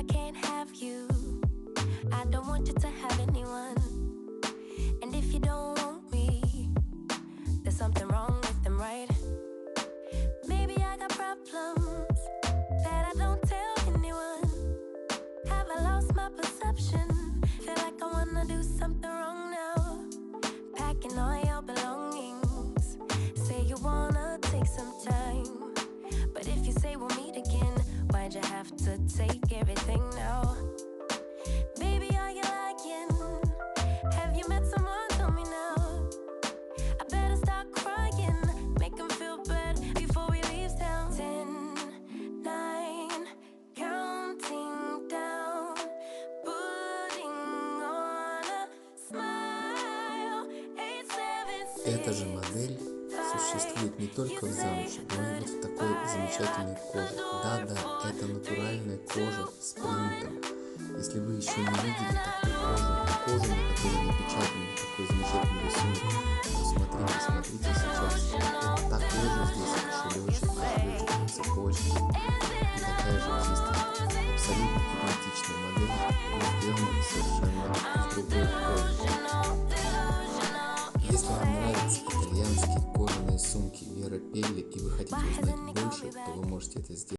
I can't have you. I don't want you to have anyone. And if you don't want me, there's something wrong with them, right? Maybe I got problems that I don't tell anyone. Have I lost my perception? Feel like I wanna do something wrong have to take everything now? Baby, are you lying? Have you met someone? Tell me now. I better start crying, make him feel bad before we leave town. Ten, nine, counting down, putting on a smile. Eight, seven, Эта же six, модель five, существует не только в замше, но и вот в такой замечательной коже. Да-да, это натуральная кожа с принтом. Если вы еще не видели такую кожу, кожу, на которой напечатан такой замечательный рисунок, то смотрите, смотрите сейчас. Вот такой же здесь кошелечек, кошелечек, цепочки и такая же здесь оторопели и вы хотите узнать больше, то вы можете это сделать.